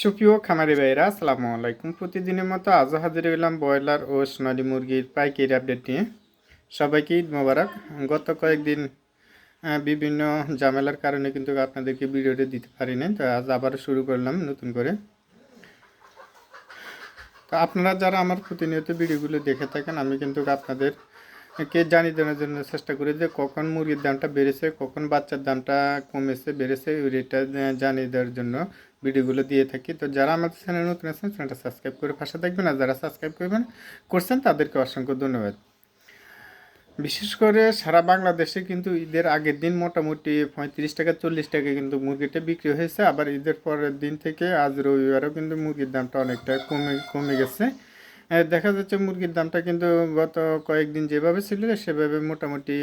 সুপ্রিয় খামারি ভাইরা আসসালামু আলাইকুম। প্রতিদিনের মতো আজও হাজির হইলাম ব্রয়লার ও সোনালী মুরগির পাইকারি আপডেট নিয়ে। সবাইকে ঈদ মোবারক। গত কয়েকদিন বিভিন্ন ঝামেলার কারণে কিন্তু আপনাদেরকে ভিডিওটা দিতে পারি নাই তো আজ আবারও শুরু করলাম নতুন করে। তো আপনারা যারা আমার প্রতিনিয়ত ভিডিওগুলো দেখে থাকেন, আমি কিন্তু আপনাদের কে জানিয়ে দেওয়ার জন্য চেষ্টা করি যে কখন মুরগির দামটা বেড়েছে, কখন বাচ্চার দামটা কমেছে, বেড়েছে, ওই রেটটা জানিয়ে দেওয়ার জন্য ভিডিওগুলো দিয়ে থাকি। তো যারা আমাদের চ্যানেল নতুন আছেন, চ্যানেলটা সাবস্ক্রাইব করে পাশে থাকবেন আর যারা সাবস্ক্রাইব করবেন, করছেন তাদেরকে অসংখ্য ধন্যবাদ। বিশেষ করে সারা বাংলাদেশে কিন্তু ঈদের আগের দিন মোটামুটি পঁয়ত্রিশ টাকা চল্লিশ টাকা কিন্তু মুরগিটা বিক্রি হয়েছে। আবার ঈদের পরের দিন থেকে আজ রবিবারও কিন্তু মুরগির দামটা অনেকটা কমে কমে গেছে। দেখা যাচ্ছে মুরগির দামটা কিন্তু গত কয়েকদিন যেভাবে ছিল, সেভাবে মোটামুটি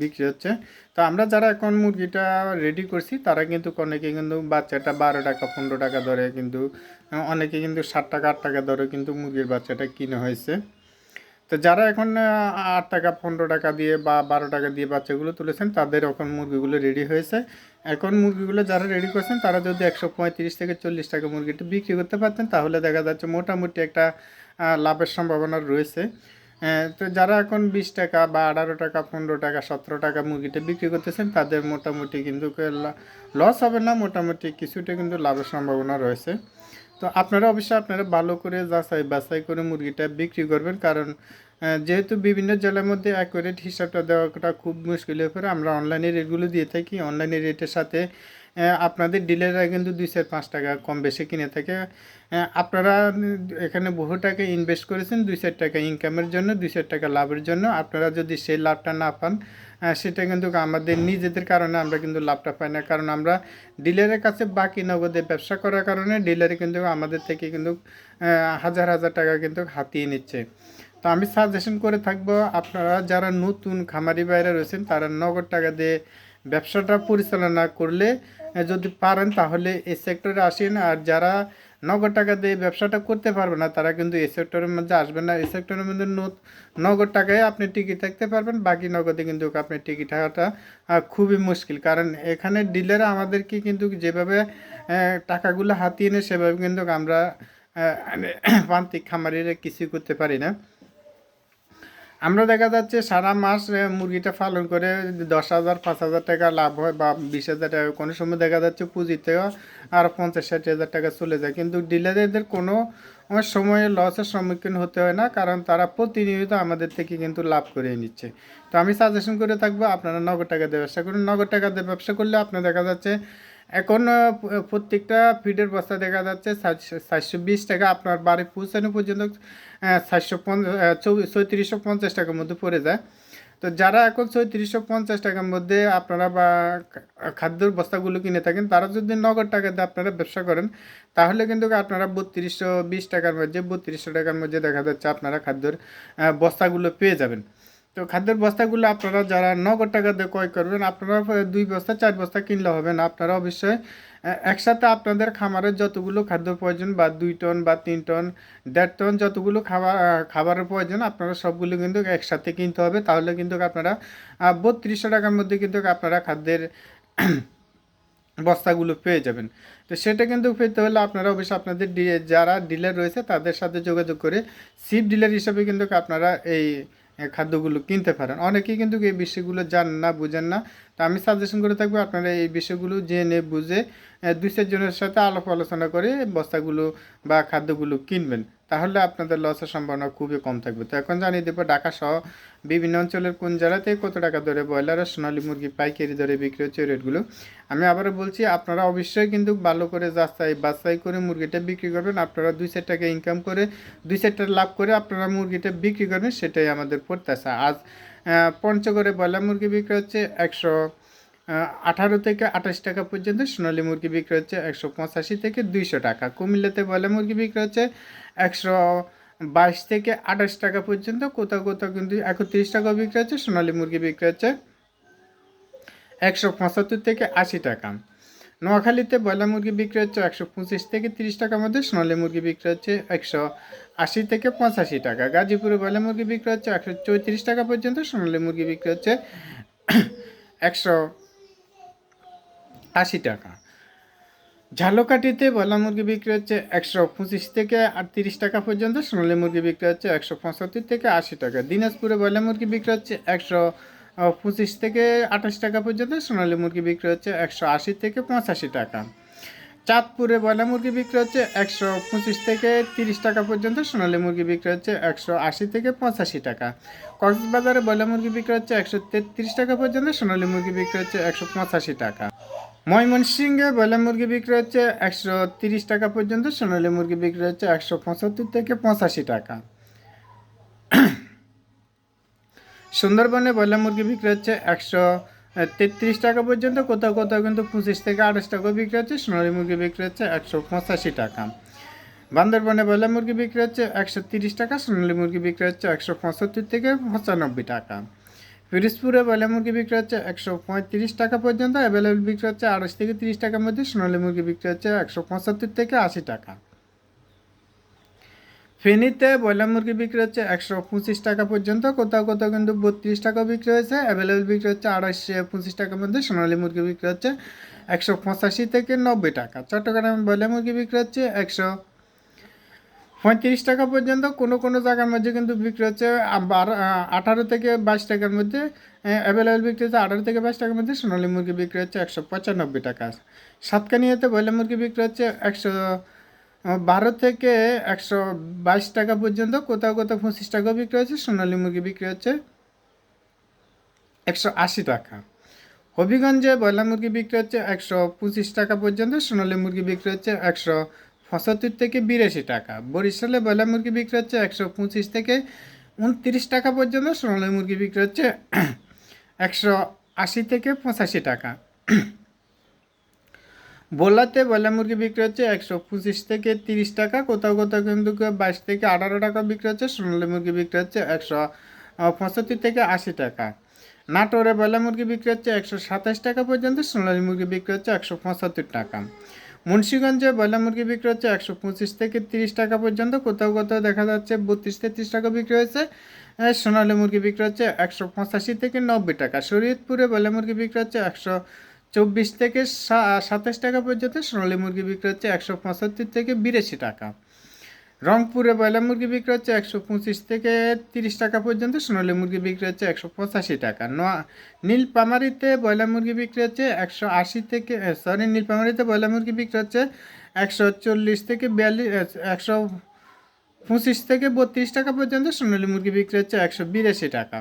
বিক্রি হচ্ছে। তো আমরা যারা এখন মুরগিটা রেডি করছি, তারা কিন্তু অনেকে কিন্তু বাচ্চাটা বারো টাকা, পনেরো টাকা দরে কিন্তু অনেকে কিন্তু ষাট টাকা, আট টাকা দরে কিন্তু মুরগির বাচ্চাটা কিনে হয়েছে। তো যারা এখন আট টাকা, পনেরো টাকা দিয়ে বা বারো টাকা দিয়ে বাচ্চাগুলো তুলেছেন, তাদের এখন মুরগিগুলো রেডি হয়েছে। এখন মুরগিগুলো যারা রেডি করছেন, তারা যদি একশো পঁয়ত্রিশ থেকে চল্লিশ টাকা মুরগিটা বিক্রি করতে পারতেন, তাহলে দেখা যাচ্ছে মোটামুটি একটা লাভের সম্ভাবনা রয়েছে। তো যারা এখন বিশ টাকা বা আঠারো টাকা, পনেরো টাকা, সতেরো টাকা মুরগিটা বিক্রি করতেছেন, তাদের মোটামুটি কিন্তু লস হবে না, মোটামুটি কিছুটা কিন্তু লাভের সম্ভাবনা রয়েছে। তো আপনারা অবশ্যই আপনারা ভালো করে যাচাই বাছাই করে মুরগিটা বিক্রি করবেন, কারণ যেহেতু বিভিন্ন জেলার মধ্যে অ্যাকুরেট হিসাবটা দেওয়াটা খুব মুশকিল হয়ে পড়ে, আমরা অনলাইনে রেটগুলো দিয়ে থাকি। অনলাইনে রেটের সাথে আপনাদের ডিলাররা কিন্তু দুই চার পাঁচ টাকা কম বেশি কিনে থাকে। আপনারা এখানে বহু টাকা ইনভেস্ট করেছেন, দুই চার টাকা ইনকামের জন্য, দুই চার টাকা লাভের জন্য। আপনারা যদি সেই লাভটা না পান সেটা কিন্তু আমাদের নিজেদের কারণে আমরা কিন্তু লাভটা পাই না। কারণ আমরা ডিলারের কাছে বাকি নগদে ব্যবসা করার কারণে ডিলারে কিন্তু আমাদের থেকে কিন্তু হাজার হাজার টাকা কিন্তু হাতিয়ে নিচ্ছে। তো আমি সাজেশন করে থাকব আপনারা যারা নতুন খামারি বাইরে রয়েছেন, তারা নগদ টাকা দিয়ে ব্যবসাটা পরিচালনা করলে যদি পারেন তাহলে এই সেক্টরে আসেন। আর যারা নগদ টাকা দিয়ে ব্যবসাটা করতে পারবে না, তারা কিন্তু এই সেক্টরের মধ্যে আসবেন না। এই সেক্টরের মধ্যে নগদ টাকায় আপনি টিকিট থাকতে পারবেন, বাকি নগদে কিন্তু আপনি টিকিট থাকাটা খুবই মুশকিল। কারণ এখানে ডিলার আমাদেরকে কিন্তু যেভাবে টাকাগুলো হাতিয়ে নেয়, সেভাবে কিন্তু আমরা প্রান্তিক খামারিরা কিছু করতে পারি না। আমরা দেখা যাচ্ছে সারা মাস মুরগিটা পালন করে দশ হাজার, পাঁচ হাজার টাকা লাভ হয় বা বিশ হাজার টাকা কোনো সময় দেখা যাচ্ছে পুঁজিতেও আর পঞ্চাশ, ষাট হাজার টাকা চলে যায়। কিন্তু ডিলারদের কোনো সময়ে লসের সম্মুখীন হতে হয় না, কারণ তারা প্রতিনিয়ত আমাদের থেকে কিন্তু লাভ করে নিচ্ছে। তো আমি সাজেশন করে থাকব, আপনারা নগদ টাকা দিয়ে ব্যবসা করুন। নগদ টাকা দিয়ে ব্যবসা করলে আপনার দেখা যাচ্ছে এখন প্রত্যেকটা ফিডের বস্তা দেখা যাচ্ছে চারশো বিশ টাকা, আপনার বাড়ি পৌঁছানো পর্যন্ত চারশো পঞ্চাশ পঞ্চাশ টাকার মধ্যে পড়ে যায়। তো যারা এখন ছয়ত্রিশশো পঞ্চাশ টাকার মধ্যে আপনারা বা খাদ্যর বস্তাগুলো কিনে থাকেন, তারা যদি নগদ টাকা দিয়ে আপনারা ব্যবসা করেন, তাহলে কিন্তু আপনারা বত্রিশশো বিশ টাকার মধ্যে, বত্রিশশো টাকার মধ্যে দেখা যাচ্ছে আপনারা খাদ্যর বস্তাগুলো পেয়ে যাবেন। তো খাদ্যের বস্তাগুলো আপনারা যারা নগদ টাকা দিয়ে ক্রয় করবেন, আপনারা দুই বস্তা, চার বস্তা কিনলে হবে না। আপনারা অবশ্যই একসাথে আপনাদের খামারের যতগুলো খাদ্য প্রয়োজন, বা দুই টন, বা তিন টন, দেড় টন যতগুলো খাবার খাবারের প্রয়োজন, আপনারা সবগুলো কিন্তু একসাথে কিনতে হবে। তাহলে কিন্তু আপনারা বত্রিশশো টাকার মধ্যে কিন্তু আপনারা খাদ্যের বস্তাগুলো পেয়ে যাবেন। তো সেটা কিন্তু পেতে হলে আপনারা অবশ্যই আপনাদের যারা ডিলার রয়েছে, তাদের সাথে যোগাযোগ করে সিপ ডিলার হিসাবে কিন্তু আপনারা এই খাদ্যগুলো কিনতে পারেন। অনেকেই কিন্তু এই বিষয়গুলো জানেন না, বুঝেন না। তো আমি সাজেশন করে থাকব, আপনারা এই বিষয়গুলো জেনে, বুঝে দুই চারজনের সাথে আলাপ আলোচনা করে বস্তাগুলো বা খাদ্যগুলো কিনবেন। তাহলে আপনাদের লসের সম্ভাবনা খুবই কম থাকবে। তো এখন জানিয়ে দেবো ঢাকা সহ বিভিন্ন অঞ্চলের কোন জেলাতে কত টাকা দরে ব্রয়লার আর সোনালী মুরগি পাইকারি দরে বিক্রি হচ্ছে রেটগুলো? আমি আবারও বলছি, আপনারা অবশ্যই কিন্তু ভালো করে যাচাই বাছাই করে মুরগিটা বিক্রি করবেন। আপনারা দুই চার টাকা ইনকাম করে, দুই চার টাকা লাভ করে আপনারা মুরগিটা বিক্রি করবেন, সেটাই আমাদের প্রত্যাশা। আজ পঞ্চগড়ে ব্রয়লার মুরগি বিক্রি হচ্ছে একশো আঠারো থেকে আঠাশ টাকা পর্যন্ত, সোনালী মুরগি বিক্রি হচ্ছে একশো পঁচাশি থেকে দুইশো টাকা। কুমিল্লাতে ব্রয়লার মুরগি বিক্রি হচ্ছে একশো বাইশ থেকে আঠাশ টাকা পর্যন্ত, কোথাও কোথাও কিন্তু একত্রিশ টাকা বিক্রি হচ্ছে, সোনালি মুরগি বিক্রি হচ্ছে একশো পঁচাত্তর থেকে আশি টাকা। নোয়াখালীতে ব্রয়লার মুরগি বিক্রি হচ্ছে একশো পঁচিশ থেকে তিরিশ টাকার মধ্যে, সোনালি মুরগি বিক্রি হচ্ছে একশো আশি থেকে পঁচাশি টাকা। গাজীপুরে ব্রয়লার মুরগি বিক্রি হচ্ছে একশো চৌত্রিশ টাকা পর্যন্ত, সোনালি মুরগি বিক্রি হচ্ছে একশো আশি টাকা। ঝালকাঠিতে বয়লা মুরগি বিক্রি হচ্ছে একশো পঁচিশ থেকে আটত্রিশ টাকা পর্যন্ত, সোনালী মুরগি বিক্রি হচ্ছে একশো পঁচাত্তর থেকে আশি টাকা। দিনাজপুরে বয়লা মুরগি বিক্রি হচ্ছে একশো পঁচিশ থেকে আঠাশ টাকা পর্যন্ত, সোনালী মুরগি বিক্রি হচ্ছে একশো আশি থেকে পঁচাশি টাকা। চাঁদপুরে বয়লা মুরগি বিক্রি হচ্ছে একশো পঁচিশ থেকে তিরিশ টাকা পর্যন্ত, সোনালী মুরগি বিক্রি হচ্ছে একশো আশি থেকে পঁচাশি টাকা। কক্সবাজারে বয়লা মুরগি বিক্রি হচ্ছে একশো তেত্রিশ টাকা পর্যন্ত, সোনালী মুরগি বিক্রি হচ্ছে একশো পঁচাশি টাকা। ময়মনসিংহে ব্রয়লার মুরগি বিক্রি হচ্ছে একশো তিরিশ টাকা পর্যন্ত, সোনালী মুরগি বিক্রি হচ্ছে একশো পঁচাত্তর থেকে পঁচাশি টাকা। সুন্দরবনে ব্রয়লার মুরগি বিক্রি হচ্ছে একশো তেত্রিশ টাকা পর্যন্ত, কোথাও কোথাও কিন্তু পঁচিশ থেকে আঠাশ টাকা বিক্রি হচ্ছে, সোনালী মুরগি বিক্রি হচ্ছে একশো পঁচাশি টাকা। বান্দরবনে ব্রয়লার মুরগি বিক্রি হচ্ছে একশো তিরিশ টাকা, সোনালী মুরগি বিক্রি হচ্ছে একশো পঁচাত্তর থেকে পঁচানব্বই টাকা। পিরিজপুরে ব্রয়লার মুরগি বিক্রি হচ্ছে একশো পঁয়ত্রিশ টাকা পর্যন্ত অ্যাভেলেবল বিক্রি হচ্ছে আড়াইশ থেকে তিরিশ টাকার মধ্যে, সোনালী মুরগি বিক্রি হচ্ছে একশো পঁচাত্তর থেকে আশি টাকা। ফেনীতে ব্রয়লার মুরগি বিক্রি হচ্ছে একশো পঁচিশ টাকা পর্যন্ত, কোথাও কোথাও কিন্তু বত্রিশ টাকা বিক্রি হয়েছে অ্যাভেলেবল বিক্রি হচ্ছে আড়াইশো পঁচিশ টাকার মধ্যে, সোনালি মুরগি বিক্রি হচ্ছে একশো পঁচাশি থেকে নব্বই টাকা। চট্টগ্রামে ব্রয়লার মুরগি বিক্রি হচ্ছে একশো পঁয়ত্রিশ টাকা পর্যন্ত কোনো কোনো জায়গার মধ্যে কিন্তু বিক্রি হচ্ছে। আঠারো থেকে বাইশ টাকার মধ্যে অ্যাভেলেবেল বিক্রি হচ্ছে আঠারো থেকে বাইশ টাকার মধ্যে সোনালী মুরগি বিক্রি হচ্ছে একশো পঁচানব্বই টাকা। সাতকানিয়াতে ব্রয়লার মুরগি বিক্রি হচ্ছে একশো বারো থেকে একশো বাইশ টাকা পর্যন্ত, কোথাও কোথাও পঁচিশ টাকা বিক্রি হচ্ছে, সোনালী মুরগি বিক্রি হচ্ছে একশো আশি টাকা। হবিগঞ্জে ব্রয়লার মুরগি বিক্রি হচ্ছে একশো পঁচিশ টাকা পর্যন্ত, সোনালী মুরগি বিক্রি হচ্ছে একশো পঁচাত্তর থেকে বিরাশি টাকা। বরিশালে ব্রয়লার মুরগি বিক্রি হচ্ছে একশো পঁচিশ থেকে উনত্রিশ টাকা পর্যন্ত, সোনালী মুরগি বিক্রি হচ্ছে একশো আশি থেকে পঁচাশি টাকা। বোলাতে ব্রয়লার মুরগি বিক্রি হচ্ছে একশো পঁচিশ থেকে তিরিশ টাকা, কোথাও কোথাও কিন্তু বাইশ থেকে আঠারো টাকা বিক্রি হচ্ছে, সোনালী মুরগি বিক্রি হচ্ছে একশো পঁচাত্তর থেকে আশি টাকা। নাটোরে ব্রয়লার মুরগি বিক্রি হচ্ছে একশো সাতাশ টাকা পর্যন্ত, সোনালী মুরগি বিক্রি হচ্ছে একশো পঁচাত্তর টাকা। মুন্সিগঞ্জে ব্রয়লার মুরগি বিক্রি হচ্ছে একশো পঁচিশ থেকে তিরিশ টাকা পর্যন্ত। কোথাও কোথাও দেখা যাচ্ছে বত্রিশ তেত্রিশ টাকা বিক্রি হয়েছে। সোনালি মুরগি বিক্রি হচ্ছে একশো পঁচাশি থেকে নব্বই টাকা। শরীয়তপুরে ব্রয়লার মুরগি বিক্রি হচ্ছে একশো চব্বিশ থেকে সাতাশ টাকা পর্যন্ত। সোনালী মুরগি বিক্রি হচ্ছে একশো পঁচাত্তর থেকে বিরাশি টাকা। রংপুরে ব্রয়লার মুরগি বিক্রি হচ্ছে একশো পঁচিশ থেকে তিরিশ টাকা পর্যন্ত, সোনালী মুরগি বিক্রি হচ্ছে একশো পঁচাশি টাকা। নোয়া নীলপামারিতে ব্রয়লার মুরগি বিক্রি হচ্ছে একশো আশি থেকে সরি নীলপামারিতে ব্রয়লার মুরগি বিক্রি হচ্ছে একশো চল্লিশ থেকে বিয়াল্লিশ একশো পঁচিশ থেকে বত্রিশ টাকা পর্যন্ত, সোনালী মুরগি বিক্রি হচ্ছে একশো বিরাশি টাকা।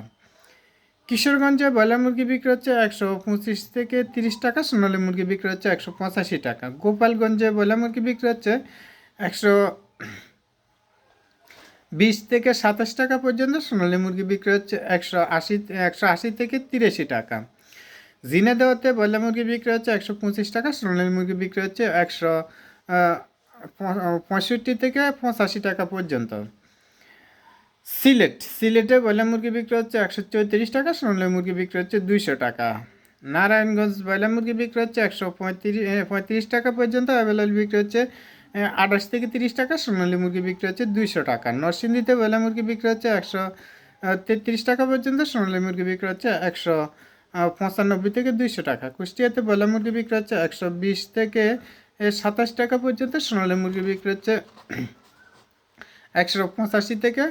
কিশোরগঞ্জে ব্রয়লার মুরগি বিক্রি হচ্ছে একশো পঁচিশ থেকে তিরিশ টাকা, সোনালী মুরগি বিক্রি হচ্ছে একশো পঁচাশি টাকা। গোপালগঞ্জে ব্রয়লার মুরগি বিক্রি হচ্ছে একশো বিশ থেকে সাতাশ টাকা পর্যন্ত সোনালী মুরগি বিক্রি হচ্ছে একশো আশি একশো আশি থেকে তিরাশি টাকা। জিনেদাওয়াতে ব্রয়লার মুরগি বিক্রি হচ্ছে একশো পঁচিশ টাকা, সোনালী মুরগি বিক্রি হচ্ছে একশো পঁয়ষট্টি থেকে পঁচাশি টাকা পর্যন্ত। সিলেট, সিলেটে ব্রয়লার মুরগি বিক্রি হচ্ছে একশো চৌত্রিশ টাকা, সোনালী মুরগি বিক্রি হচ্ছে দুইশো টাকা। নারায়ণগঞ্জ ব্রয়লার মুরগি বিক্রি হচ্ছে একশো পঁয়ত্রিশ পঁয়ত্রিশ টাকা পর্যন্ত, অ্যাভেলেবল বিক্রি হচ্ছে আঠাশ থেকে তিরিশ টাকা, সোনালী মুরগি বিক্রি হচ্ছে দুইশো টাকা। নরসিংদীতে ব্রয়লার মুরগি বিক্রি হচ্ছে একশো তেত্রিশ টাকা পর্যন্ত, সোনালী মুরগি বিক্রি হচ্ছে একশো পঁচানব্বই থেকে দুইশো টাকা। কুষ্টিয়াতে ব্রয়লার মুরগি বিক্রি হচ্ছে একশো বিশ থেকে সাতাশ টাকা পর্যন্ত, সোনালী মুরগি বিক্রি হচ্ছে একশো পঁচাশি থেকে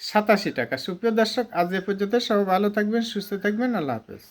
সাতাশি টাকা। সুপ্রিয় দর্শক, আজ এ পর্যন্ত সব ভালো থাকবেন, সুস্থ থাকবেন, আল্লাহ হাফেজ।